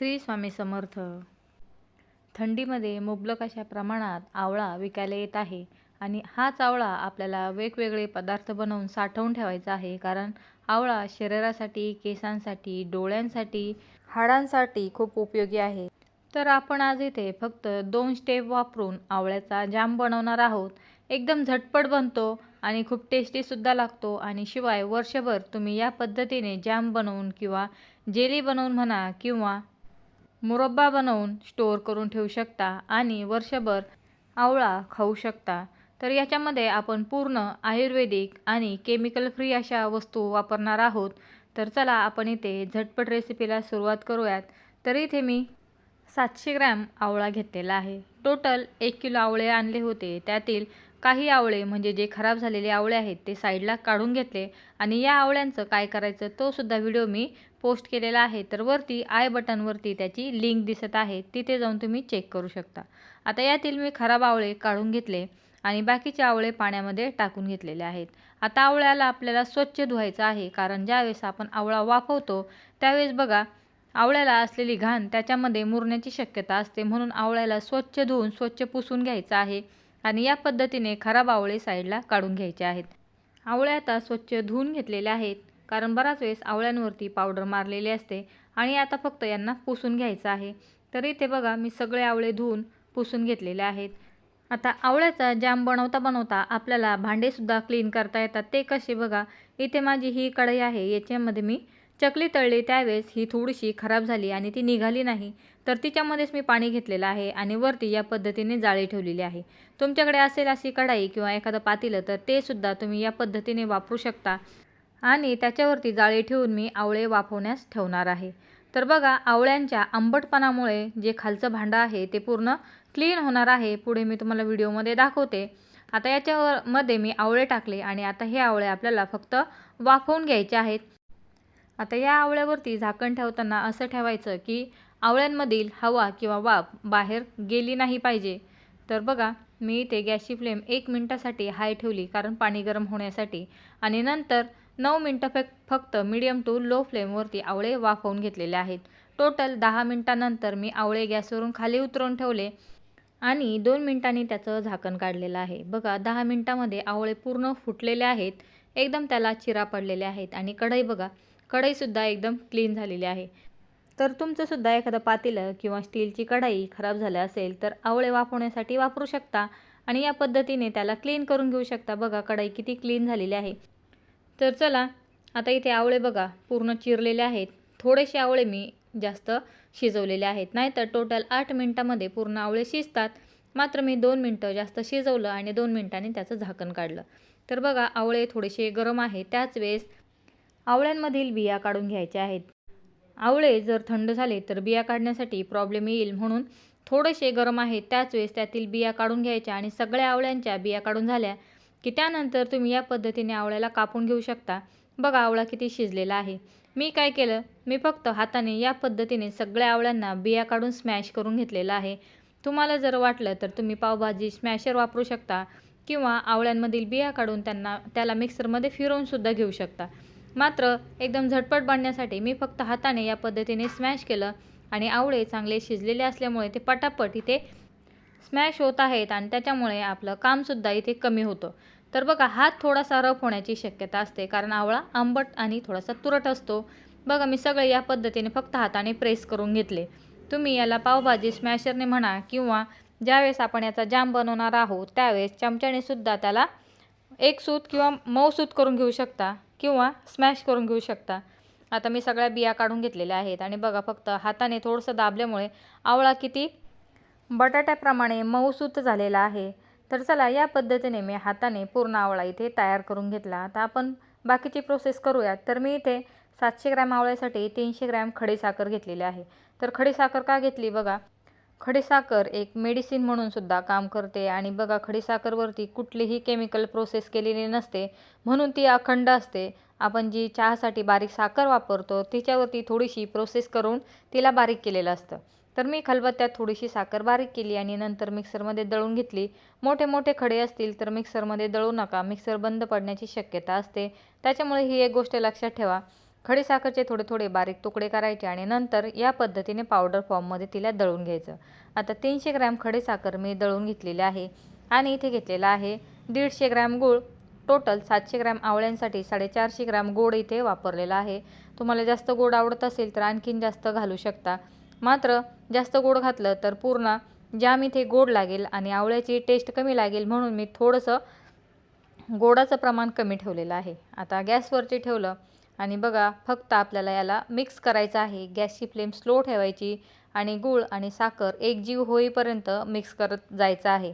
श्री स्वामी समर्थ. थंडीमध्ये मुबलक अशा प्रमाणात आवळा विकायला येत आहे आणि हाच आवळा आपल्याला वेगवेगळे पदार्थ बनवून साठवून ठेवायचा आहे कारण आवळा शरीरासाठी केसांसाठी डोळ्यांसाठी हाडांसाठी खूप उपयोगी आहे. तर आपण आज इथे फक्त दोन स्टेप वापरून आवळ्याचा जाम बनवणार आहोत. एकदम झटपट बनतो आणि खूप टेस्टीसुद्धा लागतो आणि शिवाय वर्षभर तुम्ही या पद्धतीने जाम बनवून किंवा जेली बनवून म्हणा किंवा मुरब्बा बनवून स्टोअर करून ठेवू शकता आणि वर्षभर आवळा खाऊ शकता. तर याच्यामध्ये आपण पूर्ण आयुर्वेदिक आणि केमिकल फ्री अशा वस्तू वापरणार आहोत. तर चला आपण इथे झटपट रेसिपीला सुरुवात करूयात. तर इथे मी सातशे ग्रॅम आवळा घेतलेला आहे. टोटल एक किलो आवळे आणले होते. त्यातील काही आवळे म्हणजे जे खराब झालेले आवळे आहेत ते साईडला काढून घेतले आणि या आवळ्यांचं काय करायचं तो सुद्धा व्हिडिओ मी पोस्ट केलेला आहे. तर वरती आय बटनवरती त्याची लिंक दिसत आहे. तिथे जाऊन तुम्ही चेक करू शकता. आता यातील मी खराब आवळे काढून घेतले आणि बाकीचे आवळे पाण्यामध्ये टाकून घेतलेले आहेत. आता आवळ्याला आपल्याला स्वच्छ धुवायचं आहे कारण ज्यावेळेस आपण आवळा वाफवतो त्यावेळेस बघा आवळ्याला असलेली घाण त्याच्यामध्ये मुरण्याची शक्यता असते. म्हणून आवळ्याला स्वच्छ धुवून स्वच्छ पुसून घ्यायचं आहे. आणि या पद्धतीने खराब आवळे साईडला काढून घ्यायचे आहेत. आवळे आता स्वच्छ धुवून घेतलेले आहेत. कारण बराच वेळेस आवळ्यांवरती पावडर मारलेली असते आणि आता फक्त यांना पुसून घ्यायचं आहे. तर इथे बघा मी सगळे आवळे धुवून पुसून घेतलेले आहेत. आता आवळ्याचा जाम बनवता बनवता आपल्याला भांडेसुद्धा क्लीन करता येतात. ते कसे बघा इथे माझी ही कढई आहे. याच्यामध्ये मी चकली तळली त्यावेळेस ही थोडीशी खराब झाली आणि ती निघाली नाही. तर तिच्यामध्येच मी पाणी घेतलेलं आहे आणि वरती या पद्धतीने जाळी ठेवलेली आहे. तुमच्याकडे असेल अशी कढाई किंवा एखादं पातेलं तर ते सुद्धा तुम्ही या पद्धतीने वापरू शकता. आणि त्याच्यावरती जाळी ठेवून मी आवळे वाफवण्यास ठेवणार आहे. तर बघा आवळ्यांच्या आंबटपणामुळे जे खालचं भांडं आहे ते पूर्ण क्लीन होणार आहे. पुढे मी तुम्हाला व्हिडिओमध्ये दाखवते. आता याच्यावर मध्ये मी आवळे टाकले आणि आता हे आवळे आपल्याला फक्त वाफवून घ्यायचे आहेत. आता या आवळ्यावरती झाकण ठेवताना असं ठेवायचं की आवळ्यांमधील हवा किंवा वाफ बाहेर गेली नाही पाहिजे. तर बघा मी इथे गॅसची फ्लेम एक मिनटासाठी हाय ठेवली कारण पाणी गरम होण्यासाठी आणि नंतर नऊ मिनटं फे फक्त मीडियम टू लो फ्लेमवरती आवळे वाफवून घेतलेले आहेत. टोटल दहा मिनटानंतर मी आवळे गॅसवरून खाली उतरवून ठेवले आणि दोन मिनटांनी त्याचं झाकण काढलेलं आहे. बघा दहा मिनटामध्ये आवळे पूर्ण फुटलेले आहेत. एकदम त्याला चिरा पडलेले आहेत आणि कढई बघा कढईसुद्धा एकदम क्लीन झालेली आहे. तर तुमचंसुद्धा एखादं पातेलं किंवा स्टीलची कढाई खराब झालं असेल तर आवळे वापरण्यासाठी वापरू शकता आणि या पद्धतीने त्याला क्लीन करून घेऊ शकता. बघा कढाई किती क्लीन झालेली आहे. तर चला आता इथे आवळे बघा पूर्ण चिरलेले आहेत. थोडेसे आवळे मी जास्त शिजवलेले आहेत. नाहीतर टोटल आठ मिनटामध्ये पूर्ण आवळे शिजतात. मात्र मी दोन मिनटं जास्त शिजवलं आणि दोन मिनटांनी त्याचं झाकण काढलं. तर बघा आवळे थोडेसे गरम आहे. त्याच वेळेस आवळ्यांमधील बिया काढून घ्यायच्या आहेत. आवळे जर थंड झाले तर बिया काढण्यासाठी प्रॉब्लेम येईल म्हणून थोडेसे गरम आहेत त्याच वेळेस त्यातील बिया काढून घ्यायच्या आणि सगळ्या आवळ्यांच्या बिया काढून झाल्या की त्यानंतर तुम्ही या पद्धतीने आवळ्याला कापून घेऊ शकता. बघा आवळा किती शिजलेला आहे. मी काय केलं? मी फक्त हाताने या पद्धतीने सगळ्या आवळ्यांना बिया काढून स्मॅश करून घेतलेला आहे. तुम्हाला जर वाटलं तर तुम्ही पावभाजी स्मॅशर वापरू शकता किंवा आवळ्यांमधील बिया काढून त्यांना त्याला मिक्सरमध्ये फिरवूनसुद्धा घेऊ शकता. मात्र एकदम झटपट बांधण्यासाठी मी फक्त हाताने या पद्धतीने स्मॅश केलं आणि आवळे चांगले शिजलेले असल्यामुळे ते पटापट इथे स्मॅश होत आहेत आणि त्याच्यामुळे आपलं कामसुद्धा इथे कमी होतं. तर बघा हात थोडासा रफ होण्याची शक्यता असते कारण आवळा आंबट आणि थोडासा तुरट असतो. बघा मी सगळे या पद्धतीने फक्त हाताने प्रेस करून घेतले. तुम्ही याला पावभाजी स्मॅशरने म्हणा किंवा ज्यावेळेस आपण याचा जाम बनवणार आहोत त्यावेळेस चमच्याने सुद्धा त्याला एक सूत किंवा मऊ सूत करून घेऊ शकता. किंवा स्मॅश करून घेऊ शकता. आता मी सगळ्या बिया काढून घेतलेल्या आहेत आणि बघा फक्त हाताने थोडंसं दाबल्यामुळे आवळा किती बटाट्याप्रमाणे मऊसूत झालेला आहे. तर चला या पद्धतीने मी हाताने पूर्ण आवळा इथे तयार करून घेतला. आता आपण बाकीची प्रोसेस करूयात. तर मी इथे सातशे ग्रॅम आवळ्यासाठी तीनशे ग्रॅम खडीसाखर घेतलेली आहे. तर खडीसाखर का घेतली बघा? खडीसाखर एक मेडिसिन म्हणून सुद्धा काम करते आणि बघा खडीसाखरवरती कुठलीही केमिकल प्रोसेस केलेली नसते म्हणून ती अखंड असते. आपण जी चहासाठी बारीक साखर वापरतो तिच्यावरती थोडीशी प्रोसेस करून तिला बारीक केलेलं असतं. तर मी खलबत्त्यात थोडीशी साखर बारीक केली आणि नंतर मिक्सरमध्ये दळून घेतली. मोठे मोठे खडे असतील तर मिक्सरमध्ये दळू नका मिक्सर बंद पडण्याची शक्यता असते. त्याच्यामुळे ही एक गोष्ट लक्षात ठेवा. खडीसाखरचे थोडे थोडे बारीक तुकडे करायचे आणि नंतर या पद्धतीने पावडर फॉर्ममध्ये तिला दळून घ्यायचं. आता तीनशे ग्रॅम खडीसाखर मी दळून घेतलेली आहे आणि इथे घेतलेला आहे दीडशे ग्रॅम गूळ. टोटल सातशे ग्रॅम आवळ्यांसाठी साडेचारशे ग्रॅम गोड इथे वापरलेला आहे. तुम्हाला जास्त गोड आवडत असेल तर आणखीन जास्त घालू शकता. मात्र जास्त गोड घातलं तर पूर्ण जाम इथे गोड लागेल आणि आवळ्याची टेस्ट कमी लागेल म्हणून मी थोडंसं गोडाचं प्रमाण कमी ठेवलेलं आहे. आता गॅसवरती ठेवलं आणि बघा फक्त आपल्याला याला मिक्स करायचं आहे. गॅसची फ्लेम स्लो ठेवायची आणि गूळ आणि साखर एकजीव होईपर्यंत मिक्स करत जायचं आहे.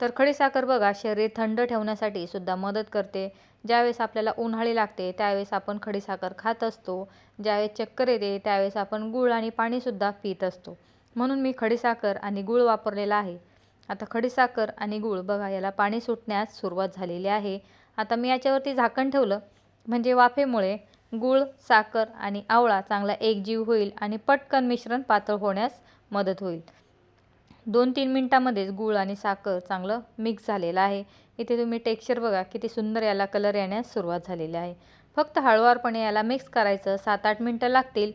तर खडीसाखर बघा शरीर थंड ठेवण्यासाठी सुद्धा मदत करते. ज्यावेळेस आपल्याला उन्हाळी लागते त्यावेळेस आपण खडीसाखर खात असतो. ज्यावेळेस चक्कर येते त्यावेळेस आपण गूळ आणि पाणीसुद्धा पित असतो. म्हणून मी खडीसाखर आणि गूळ वापरलेला आहे. आता खडीसाखर आणि गूळ बघा याला पाणी सुटण्यास सुरुवात झालेली आहे. आता मी याच्यावरती झाकण ठेवलं. म्हणजे वाफेमुळे गूळ साखर आणि आवळा चांगला एकजीव होईल आणि पटकन मिश्रण पातळ होण्यास मदत होईल. दोन तीन मिनटामध्येच गूळ आणि साखर चांगलं मिक्स झालेलं आहे. इथे तुम्ही टेक्स्चर बघा किती सुंदर याला कलर येण्यास सुरुवात झालेली आहे. फक्त हळुवारपणे याला मिक्स करायचं सात आठ मिनटं लागतील.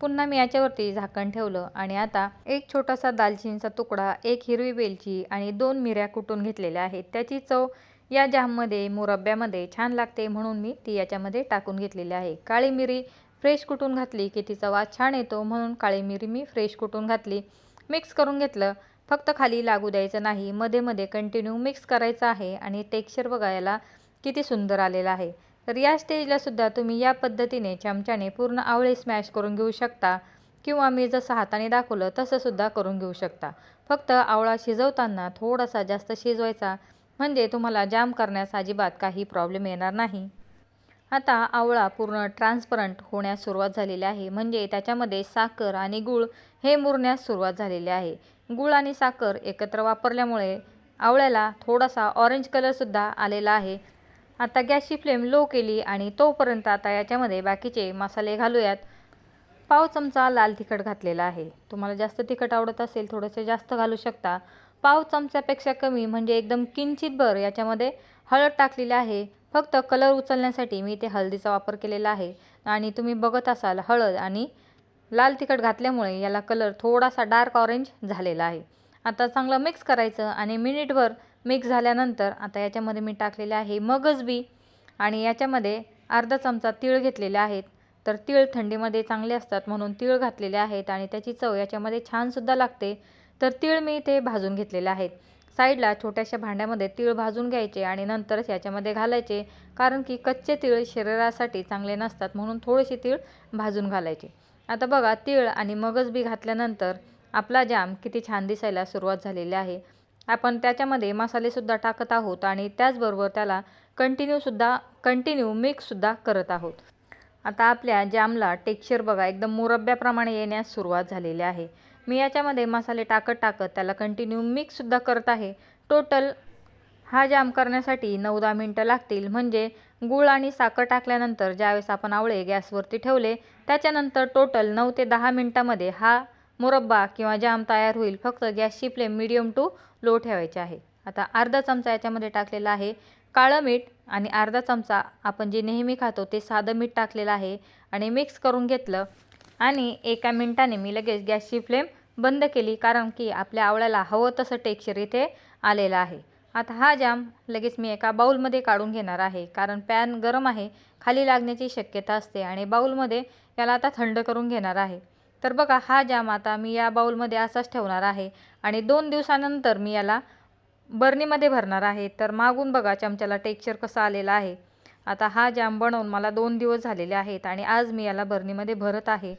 पुन्हा मी याच्यावरती झाकण ठेवलं आणि आता एक छोटासा दालचिनीचा तुकडा एक हिरवी वेलची आणि दोन मिऱ्या कुटून घेतलेल्या आहेत. त्याची चव या जाममध्ये मुरब्ब्यामध्ये छान लागते म्हणून मी ती याच्यामध्ये टाकून घेतलेली आहे. काळी मिरी फ्रेश कुटून घातली? की तिचा वास छान येतो म्हणून काळी मिरी मी फ्रेश कुटून घातली? मिक्स करून घेतलं. फक्त खाली लागू द्यायचं नाही. मध्ये मध्ये कंटिन्यू मिक्स करायचं आहे आणि टेक्स्चर बघायला किती सुंदर आलेलं आहे. तर या स्टेजला सुद्धा तुम्ही या पद्धतीने चमच्याने पूर्ण आवळे स्मॅश करून घेऊ शकता किंवा मी जसं हाताने दाखवलं तसंसुद्धा करून घेऊ शकता. फक्त आवळा शिजवताना थोडासा जास्त शिजवायचा म्हणजे तुम्हाला जाम करण्यास अजिबात काही प्रॉब्लेम येणार नाही. आता आवळा पूर्ण ट्रान्सपरंट होण्यास सुरुवात झालेली आहे. म्हणजे त्याच्यामध्ये साखर आणि गूळ हे मुरण्यास सुरुवात झालेली आहे. गूळ आणि साखर एकत्र वापरल्यामुळे आवळ्याला थोडासा ऑरेंज कलरसुद्धा आलेला आहे. आता गॅसची फ्लेम लो केली आणि तोपर्यंत आता याच्यामध्ये बाकीचे मसाले घालूयात. पाव चमचा लाल तिखट घातलेला आहे. तुम्हाला जास्त तिखट आवडत असेल थोडंसं जास्त घालू शकता. पाव चमच्यापेक्षा कमी म्हणजे एकदम किंचितभर याच्यामध्ये हळद टाकलेली आहे. फक्त कलर उचलण्यासाठी मी ते हळदीचा वापर केलेला आहे. आणि तुम्ही बघत असाल हळद आणि लाल तिखट घातल्यामुळे याला कलर थोडासा डार्क ऑरेंज झालेला आहे. आता चांगलं मिक्स करायचं आणि मिनिटभर मिक्स झाल्यानंतर आता याच्यामध्ये मी टाकलेले आहे मगज बी. आणि याच्यामध्ये अर्धा चमचा तीळ घेतलेले आहेत. तर तीळ थंडीमध्ये चांगले असतात म्हणून तीळ घातलेले आहेत आणि त्याची चव याच्यामध्ये छानसुद्धा लागते. तर तीळ मी इथे भाजून घेतलेले आहेत. साईडला छोट्याशा भांड्यामध्ये तीळ भाजून घ्यायचे आणि नंतरच याच्यामध्ये घालायचे कारण की कच्चे तीळ शरीरासाठी चांगले नसतात म्हणून थोडेसे तीळ भाजून घालायचे. आता बघा तीळ आणि मगज बी घातल्यानंतर आपला जाम किती छान दिसायला सुरुवात झालेली आहे. आपण त्याच्यामध्ये मसालेसुद्धा टाकत आहोत आणि त्याचबरोबर त्याला कंटिन्यूसुद्धा कंटिन्यू मिक्ससुद्धा करत आहोत. आता आपल्या जामला टेक्स्चर बघा एकदम मुरब्ब्याप्रमाणे येण्यास सुरुवात झालेली आहे. मी याच्यामध्ये मसाले टाकत टाकत त्याला कंटिन्यू मिक्ससुद्धा करत आहे. टोटल हा जाम करण्यासाठी नऊ दहा मिनटं लागतील. म्हणजे गूळ आणि साखर टाकल्यानंतर ज्यावेळेस आपण आवळे गॅसवरती ठेवले त्याच्यानंतर टोटल नऊ ते दहा मिनटामध्ये हा मुरब्बा किंवा जाम तयार होईल. फक्त गॅसची फ्लेम मिडियम टू लो ठेवायची आहे. आता अर्धा चमचा याच्यामध्ये टाकलेला आहे काळं मीठ आणि अर्धा चमचा आपण जे नेहमी खातो ते साधं मीठ टाकलेलं आहे. आणि मिक्स करून घेतलं आणि एका मिनटाने मी लगेच गॅसची फ्लेम बंद केली कारण की आपल्या आवळ्याला हवं तसं टेक्स्चर इथे आलेलं आहे. आता हा जाम लगेच मी एका बाऊलमध्ये काढून घेणार आहे कारण पॅन गरम आहे खाली लागण्याची शक्यता असते आणि बाऊलमध्ये याला आता थंड करून घेणार आहे. तर बघा हा जाम आता मी या बाऊलमध्ये असाच ठेवणार आहे आणि दोन दिवसानंतर मी याला बर्नीमध्ये भरणार आहे. तर मागून बघा चमच्याला टेक्स्चर कसं आलेलं आहे. आता हा जाम बनवून मला दोन दिवस झालेले आहेत आणि आज मी याला बर्नीमध्ये भरत आहे.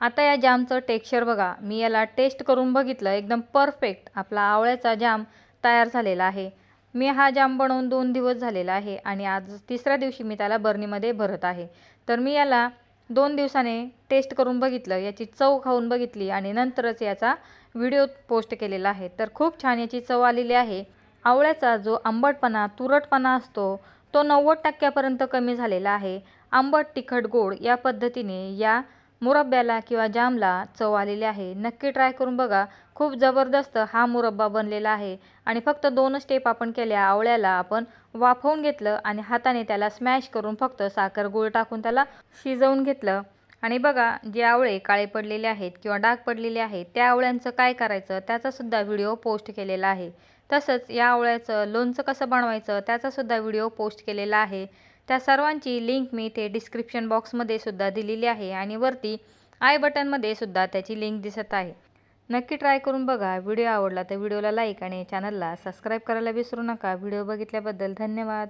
आता या जामचं टेक्स्चर बघा. मी याला टेस्ट करून बघितलं. एकदम परफेक्ट आपला आवळ्याचा जाम तयार झालेला आहे. मी हा जाम बनवून दोन दिवस झालेला आहे आणि आज तिसऱ्या दिवशी मी त्याला बर्नीमध्ये भरत आहे. तर मी याला दोन दिवसाने टेस्ट करून बघितलं. याची चव खाऊन बघितली आणि नंतरच याचा व्हिडिओ पोस्ट केलेला आहे. तर खूप छान याची चव आलेली आहे. आवळ्याचा जो आंबटपणा तुरटपणा असतो तो नव्वद टक्क्यापर्यंत कमी झालेला आहे. आंबट तिखट गोड या पद्धतीने या मुरब्ब्याला किंवा जामला चव आलेली आहे. नक्की ट्राय करून बघा. खूप जबरदस्त हा मुरब्बा बनलेला आहे. आणि फक्त दोन स्टेप आपण केल्या. आवळ्याला आपण वाफवून घेतलं आणि हाताने त्याला स्मॅश करून फक्त साखर गूळ टाकून त्याला शिजवून घेतलं. आणि बघा जे आवळे काळे पडलेले आहेत किंवा डाग पडलेले आहेत त्या आवळ्यांचं काय करायचं त्याचासुद्धा व्हिडिओ पोस्ट केलेला आहे. तसंच या आवळ्याचं लोणचं कसं बनवायचं त्याचासुद्धा व्हिडिओ पोस्ट केलेला आहे. त्या सर्वांची लिंक मी इथे डिस्क्रिप्शन बॉक्समध्ये सुद्धा दिलेली आहे आणि वरती आय बटनमध्ये सुद्धा त्याची लिंक दिसत आहे. नक्की ट्राय करून बघा. व्हिडिओ आवडला तर व्हिडिओला लाईक आणि चॅनलला सबस्क्राईब करायला विसरू नका. व्हिडिओ बघितल्याबद्दल धन्यवाद.